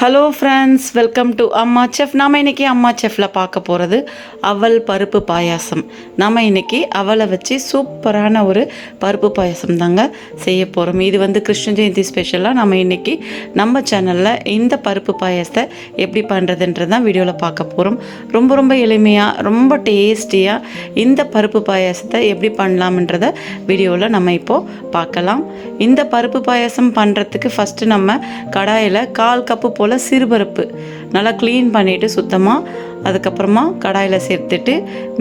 Hello friends welcome to Amma chef நாம் இன்றைக்கி அம்மா செஃப்பில் பார்க்க போகிறது அவல் பருப்பு பாயாசம். நாம் இன்றைக்கி அவலை வச்சு சூப்பரான ஒரு பருப்பு பாயாசம் தாங்க செய்ய போகிறோம் இது வந்து கிருஷ்ண ஜெயந்தி ஸ்பெஷலாக நம்ம இன்றைக்கி நம்ம சேனலில் இந்த பருப்பு பாயாசத்தை எப்படி பண்ணுறதுன்றது தான் வீடியோவில் பார்க்க போகிறோம் ரொம்ப ரொம்ப எளிமையாக ரொம்ப டேஸ்டியாக இந்த பருப்பு பாயாசத்தை எப்படி பண்ணலாம்ன்றத வீடியோவில் நம்ம இப்போது பார்க்கலாம். இந்த பருப்பு பாயாசம் பண்ணுறதுக்கு ஃபஸ்ட்டு நம்ம கடாயில் கால் கப்பு போல் சிறுபருப்பு. நல்லா க்ளீன் பண்ணிவிட்டு சுத்தமாக அதுக்கப்புறமா கடாயில் சேர்த்துட்டு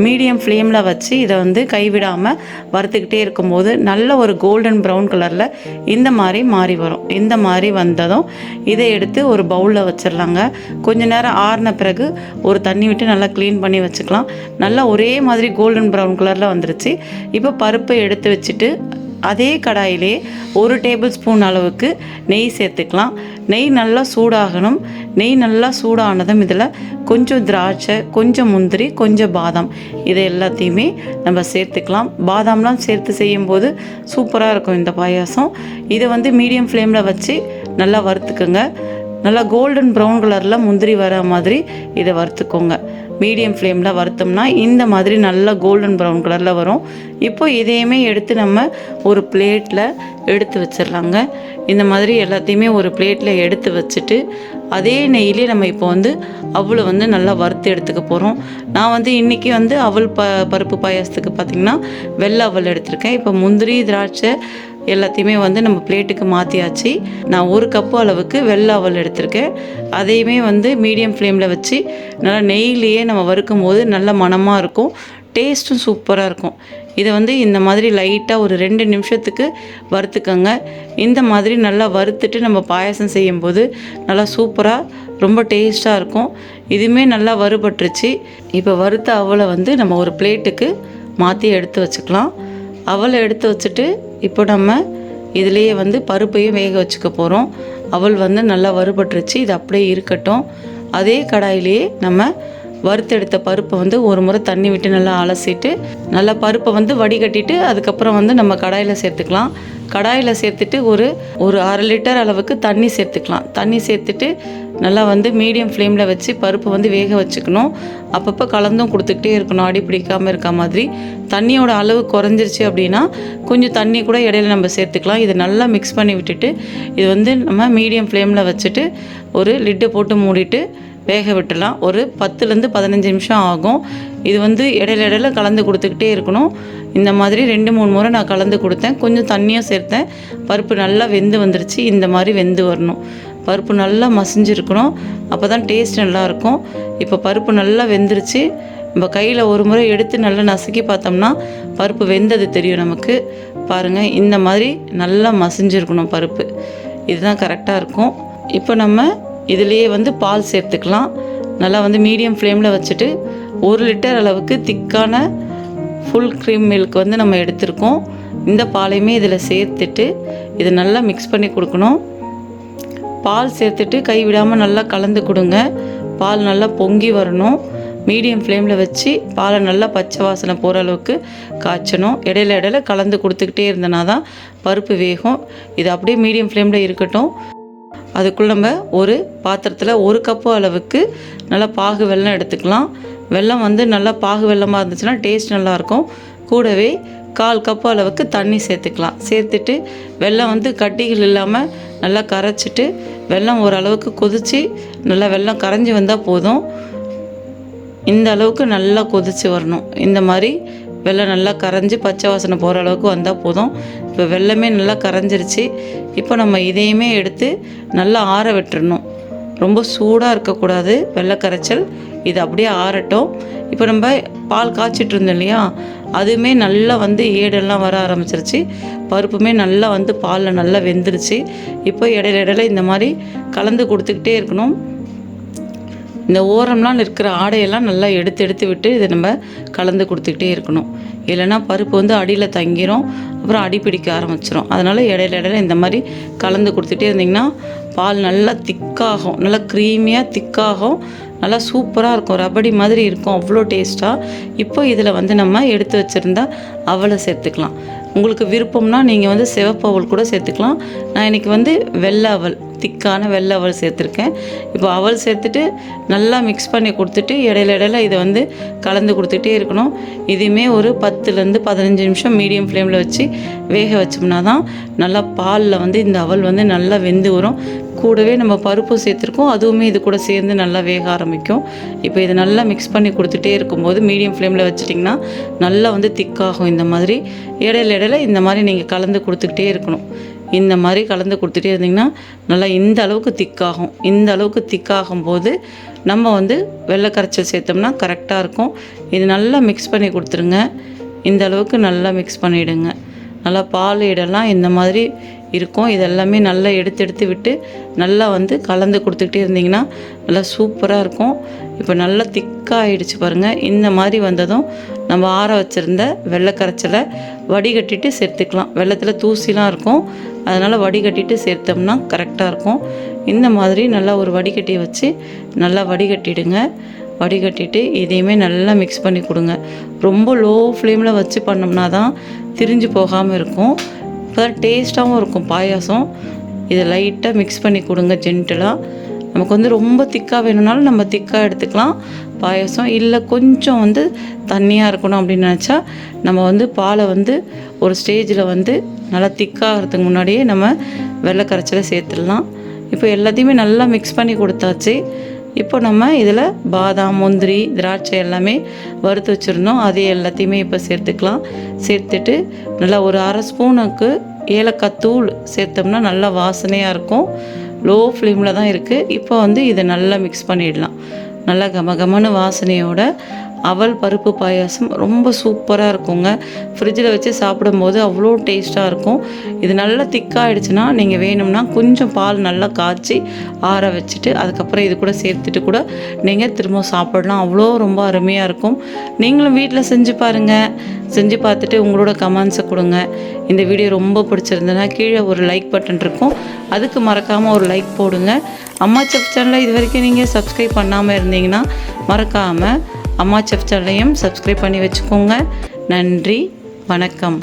மீடியம் ஃப்ளேமில் வச்சு இதை வந்து கைவிடாமல் வறுத்துக்கிட்டே இருக்கும்போது நல்ல ஒரு கோல்டன் ப்ரௌன் கலரில் இந்த மாதிரி மாறி வரும். இந்த மாதிரி வந்ததும் இதை எடுத்து ஒரு பவுலில் வச்சிடலாங்க. கொஞ்ச நேரம் ஆறின பிறகு ஒரு தண்ணி விட்டு நல்லா க்ளீன் பண்ணி வச்சுக்கலாம். நல்லா ஒரே மாதிரி கோல்டன் ப்ரௌன் கலரில் வந்துருச்சு. இப்போ பருப்பை எடுத்து வச்சுட்டு அதே கடாயிலே ஒரு டேபிள் ஸ்பூன் அளவுக்கு நெய் சேர்த்துக்கலாம். நெய் நல்லா சூடாகணும். நெய் நல்லா சூடானதும் இதில் கொஞ்சம் திராட்சை கொஞ்சம் முந்திரி கொஞ்சம் பாதாம். இதை எல்லாத்தையுமே நம்ம சேர்த்துக்கலாம். பாதாம்லாம் சேர்த்து செய்யும்போது சூப்பராக இருக்கும் இந்த பாயாசம். இதை வந்து மீடியம் ஃப்ளேமில் வச்சு நல்லா வறுத்துக்குங்க. நல்லா கோல்டன் ப்ரௌன் கலரில் முந்திரி வர மாதிரி இதை வறுத்துக்கோங்க. மீடியம் ஃப்ளேமில் வறுத்தோம்னா இந்த மாதிரி நல்லா கோல்டன் ப்ரௌன் கலரில் வரும். இப்போ இதையுமே எடுத்து நம்ம ஒரு பிளேட்டில் எடுத்து வச்சிடலாங்க. இந்த மாதிரி எல்லாத்தையுமே ஒரு பிளேட்டில் எடுத்து வச்சுட்டு அதே நெய்யிலே நம்ம இப்போ வந்து அவளை வந்து நல்லா வறுத்து எடுத்துக்க போகிறோம் நான் வந்து இன்றைக்கி வந்து அவல் ப பருப்பு பாயாசத்துக்கு பார்த்திங்கன்னா வெள்ளை அவல் எடுத்திருக்கேன். இப்போ முந்திரி திராட்சை எல்லாத்தையுமே வந்து நம்ம பிளேட்டுக்கு மாற்றியாச்சு நான் ஒரு கப்பு அளவுக்கு வெள்ளை அவல் எடுத்திருக்கேன். அதையுமே வந்து மீடியம் ஃப்ளேமில் வச்சு நல்லா நெய்லேயே நம்ம வறுக்கும் போது நல்ல மணமாக இருக்கும். டேஸ்ட்டும் சூப்பராக இருக்கும். இதை வந்து இந்த மாதிரி லைட்டாக ஒரு ரெண்டு நிமிஷத்துக்கு வறுத்துக்கோங்க. இந்த மாதிரி நல்லா வறுத்துட்டு நம்ம பாயாசம் செய்யும்போது நல்லா சூப்பராக ரொம்ப டேஸ்ட்டாக இருக்கும். இதுவுமே நல்லா வறுபட்டுருச்சு. இப்போ வறுத்த அவலை வந்து நம்ம ஒரு பிளேட்டுக்கு மாற்றி எடுத்து வச்சுக்கலாம். அவலை எடுத்து வச்சுட்டு இப்போ நம்ம இதுலேயே வந்து பருப்பையும் வேக வச்சுக்க போகிறோம் அவள் வந்து நல்லா வறுபட்டுருச்சு. இது அப்படியே இருக்கட்டும். அதே கடாயிலேயே நம்ம வறுத்தெடுத்த பருப்பை வந்து ஒரு முறை தண்ணி விட்டு நல்லா அலசிட்டு நல்லா பருப்பை வந்து வடிகட்டிட்டு அதுக்கப்புறம் வந்து நம்ம கடாயில் சேர்த்துக்கலாம். கடாயில் சேர்த்துட்டு ஒரு ஒரு அரை லிட்டர் அளவுக்கு தண்ணி சேர்த்துக்கலாம். தண்ணி சேர்த்துட்டு நல்லா வந்து மீடியம் ஃப்ளேமில் வச்சு பருப்பு வந்து வேக வச்சுக்கணும். அப்பப்போ கலந்தும் கொடுத்துக்கிட்டே இருக்கணும். அடி பிடிக்காமல் இருக்க மாதிரி. தண்ணியோட அளவு குறைஞ்சிருச்சு அப்படின்னா கொஞ்சம் தண்ணி கூட இடையில நம்ம சேர்த்துக்கலாம். இது நல்லா மிக்ஸ் பண்ணி விட்டுட்டு இது வந்து நம்ம மீடியம் ஃப்ளேமில் வச்சுட்டு ஒரு லிட்டை போட்டு மூடிட்டு வேக விட்டுலாம். ஒரு பத்துலேருந்து பதினஞ்சு நிமிஷம் ஆகும். இது வந்து இடையில இடையில கலந்து கொடுத்துக்கிட்டே இருக்கணும். இந்த மாதிரி ரெண்டு மூணு முறை நான் கலந்து கொடுத்தேன். கொஞ்சம் தண்ணியும் சேர்த்தேன். பருப்பு நல்லா வெந்து வந்துருச்சு. இந்த மாதிரி வெந்து வரணும். பருப்பு நல்லா மசிஞ்சிருக்கணும். அப்போ தான் டேஸ்ட் நல்லாயிருக்கும். இப்போ பருப்பு நல்லா வெந்துருச்சு. நம்ம கையில் ஒரு முறை எடுத்து நல்லா நசுக்கி பார்த்தோம்னா பருப்பு வெந்தது தெரியும் நமக்கு. பாருங்கள் இந்த மாதிரி நல்லா மசிஞ்சிருக்கணும் பருப்பு. இதுதான் கரெக்டாக இருக்கும். இப்போ நம்ம இதுலேயே வந்து பால் சேர்த்துக்கலாம். நல்லா வந்து மீடியம் ஃப்ளேமில் வச்சுட்டு ஒரு லிட்டர் அளவுக்கு திக்கான ஃபுல் க்ரீம் மில்க் வந்து நம்ம எடுத்திருக்கோம். இந்த பாலையுமே இதில் சேர்த்துட்டு இதை நல்லா மிக்ஸ் பண்ணி கொடுக்கணும். பால் சேர்த்துட்டு கை விடாமல் நல்லா கலந்து கொடுங்க. பால் நல்லா பொங்கி வரணும். மீடியம் ஃப்ளேமில் வச்சு பாலை நல்லா பச்சை வாசனை போகிற அளவுக்கு காய்ச்சணும். இடையில இடையில கலந்து கொடுத்துக்கிட்டே இருந்தனா தான் பருப்பு வேகும். இது அப்படியே மீடியம் ஃப்ளேமில் இருக்கட்டும். அதுக்குள்ள நம்ம ஒரு பாத்திரத்தில் ஒரு கப்பு அளவுக்கு நல்லா பாகு வெல்லம் எடுத்துக்கலாம். வெல்லம் வந்து நல்லா பாகு வெள்ளமாக இருந்துச்சுன்னா டேஸ்ட் நல்லாயிருக்கும் கூடவே கால் கப்பு அளவுக்கு தண்ணி சேர்த்துக்கலாம். சேர்த்துட்டு வெள்ளம் வந்து கட்டிகள் இல்லாமல் நல்லா கரைச்சிட்டு வெள்ளம் ஓரளவுக்கு கொதித்து நல்லா வெள்ளம் கரைஞ்சி வந்தால் போதும். இந்த அளவுக்கு நல்லா கொதித்து வரணும். இந்த மாதிரி வெள்ளம் நல்லா கரைஞ்சி பச்சை வாசனை போகிற அளவுக்கு வந்தால் போதும். இப்போ வெள்ளமே நல்லா கரைஞ்சிருச்சு. இப்போ நம்ம இதையுமே எடுத்து நல்லா ஆற விட்டுறணும். ரொம்ப சூடாக இருக்கக்கூடாது வெள்ளை கரைச்சல். இது அப்படியே ஆறட்டும். இப்போ நம்ம பால் காய்ச்சிட்டு இருந்தோம் இல்லையா? அதுவுமே நல்லா வந்து ஏடெல்லாம் வர ஆரம்பிச்சிருச்சு. பருப்புமே நல்லா வந்து பாலில் நல்லா வெந்துருச்சு. இப்போ இடையில இடையில இந்த மாதிரி கலந்து கொடுத்துக்கிட்டே இருக்கணும். இந்த ஓரம்லாம் இருக்கிற ஆடையெல்லாம் நல்லா எடுத்து எடுத்து விட்டு இதை நம்ம கலந்து கொடுத்துக்கிட்டே இருக்கணும். இல்லைன்னா பருப்பு வந்து அடியில் தங்கிரும் அப்புறம் அடி பிடிக்க ஆரம்பிச்சிடும் அதனால் இடையில இடையில இந்த மாதிரி கலந்து கொடுத்துட்டே இருந்திங்கன்னா பால் நல்லா திக்காகும். நல்லா க்ரீமியாக திக்காகும். நல்லா சூப்பராக இருக்கும். ரபடி மாதிரி இருக்கும். அவ்வளோ டேஸ்ட்டாக இப்போ இதில் வந்து நம்ம எடுத்து வச்சுருந்தா அவலை சேர்த்துக்கலாம். உங்களுக்கு விருப்பம்னா நீங்கள் வந்து சிவப்பு அவல் கூட சேர்த்துக்கலாம். நான் இன்றைக்கி வந்து வெள்ளை அவல் திக்கான வெள்ளை அவல் சேர்த்துருக்கேன். இப்போ அவல் சேர்த்துட்டு நல்லா மிக்ஸ் பண்ணி கொடுத்துட்டு இடையில இடையில இதை வந்து கலந்து கொடுத்துட்டே இருக்கணும். இதுவுமே ஒரு பத்துலேருந்து பதினஞ்சு நிமிஷம் மீடியம் ஃப்ளேமில் வச்சு வேக வச்சோம்னா தான் நல்லா பாலில் வந்து இந்த அவல் வந்து நல்லா வெந்து வரும். கூடவே நம்ம பருப்பு சேர்த்துருக்கோம். அதுவுமே இது கூட சேர்ந்து நல்லா வேக ஆரம்பிக்கும். இப்போ இது நல்லா மிக்ஸ் பண்ணி கொடுத்துட்டே இருக்கும்போது மீடியம் ஃப்ளேமில் வச்சிட்டிங்கன்னா நல்லா வந்து திக்காகும் இந்த மாதிரி. இடையில இடையில இந்த மாதிரி நீங்கள் கலந்து கொடுத்துக்கிட்டே இருக்கணும். இந்த மாதிரி கலந்து கொடுத்துட்டே இருந்தீங்கன்னா நல்லா இந்த அளவுக்கு திக்காகும். இந்த அளவுக்கு திக்காகும் போது நம்ம வந்து வெள்ளை கரைச்சல் சேர்த்தோம்னா கரெக்டாக இருக்கும். இது நல்லா மிக்ஸ் பண்ணி கொடுத்துருங்க. இந்த அளவுக்கு நல்லா மிக்ஸ் பண்ணிவிடுங்க நல்லா பால் இடெல்லாம் இந்த மாதிரி இருக்கும். இதெல்லாமே நல்லா எடுத்து எடுத்து விட்டு நல்லா வந்து கலந்து கொடுத்துக்கிட்டே இருந்தீங்கன்னா நல்லா சூப்பராக இருக்கும். இப்போ நல்லா திக்காக ஆயிடுச்சு பாருங்கள் இந்த மாதிரி வந்ததும் நம்ம ஆற வச்சுருந்த வெள்ளை கரைச்சலை வடிகட்டிட்டு சேர்த்துக்கலாம். வெள்ளத்தில் தூசிலாம் இருக்கும். அதனால் வடிகட்டிட்டு சேர்த்தோம்னா கரெக்டாக இருக்கும். இந்த மாதிரி நல்லா ஒரு வடிகட்டி வச்சு நல்லா வடிகட்டிடுங்க. வடிகட்டிட்டு இதையுமே நல்லா மிக்ஸ் பண்ணி கொடுங்க. ரொம்ப லோ ஃப்ளேமில் வச்சு பண்ணோம்னா தான் திரிஞ்சு போகாமல் இருக்கும். இப்போ டேஸ்ட்டாகவும் இருக்கும் பாயாசம். இதை லைட்டாக மிக்ஸ் பண்ணி கொடுங்க ஜென்டலாக நமக்கு வந்து ரொம்ப திக்காக வேணும்னாலும் நம்ம திக்காக எடுத்துக்கலாம். பாயாசம் இல்லை கொஞ்சம் வந்து தண்ணியாக இருக்கணும் அப்படின்னு நினச்சா நம்ம வந்து பாலை வந்து ஒரு ஸ்டேஜில் வந்து நல்லா திக்காகிறதுக்கு முன்னாடியே நம்ம வெள்ளை கரைச்சலை சேர்த்துடலாம். இப்போ எல்லாத்தையுமே நல்லா மிக்ஸ் பண்ணி கொடுத்தாச்சு. இப்போ நம்ம இதில் பாதாம் முந்திரி திராட்சை எல்லாமே வறுத்து வச்சுருந்தோம். அதே எல்லாத்தையுமே இப்போ சேர்த்துக்கலாம். சேர்த்துட்டு நல்லா ஒரு அரை ஸ்பூனுக்கு ஏலக்காய் தூள் சேர்த்தோம்னா நல்லா வாசனையாக இருக்கும். லோ ஃப்ளேமில் தான் இருக்குது இப்போ வந்து இதை நல்லா மிக்ஸ் பண்ணிடலாம். நல்லா கமகமன்னு வாசனையோட அவல் பருப்பு பாயாசம் ரொம்ப சூப்பராக இருக்குங்க. ஃப்ரிட்ஜில் வச்சு சாப்பிடும்போது அவ்வளோ டேஸ்ட்டாக இருக்கும். இது நல்லா திக்காகிடுச்சுன்னா நீங்கள் வேணும்னா கொஞ்சம் பால் நல்லா காய்ச்சி ஆற வச்சுட்டு அதுக்கப்புறம் இது கூட சேர்த்துட்டு கூட நீங்கள் திரும்ப சாப்பிடலாம். அவ்வளோ ரொம்ப அருமையாக இருக்கும். நீங்களும் வீட்டில் செஞ்சு பாருங்கள் செஞ்சு பார்த்துட்டு உங்களோட கமெண்ட்ஸை கொடுங்க. இந்த வீடியோ ரொம்ப பிடிச்சிருந்ததுன்னா கீழே ஒரு லைக் பட்டன் இருக்கும். அதுக்கு மறக்காமல் ஒரு லைக் போடுங்க. அம்மா செஃப் சேனலை இது வரைக்கும் நீங்கள் சப்ஸ்கிரைப் பண்ணாமல் இருந்தீங்கன்னா மறக்காமல் அம்மா செஃப் சேனலையும் சப்ஸ்கிரைப் பண்ணி வச்சுக்கோங்க. நன்றி வணக்கம்.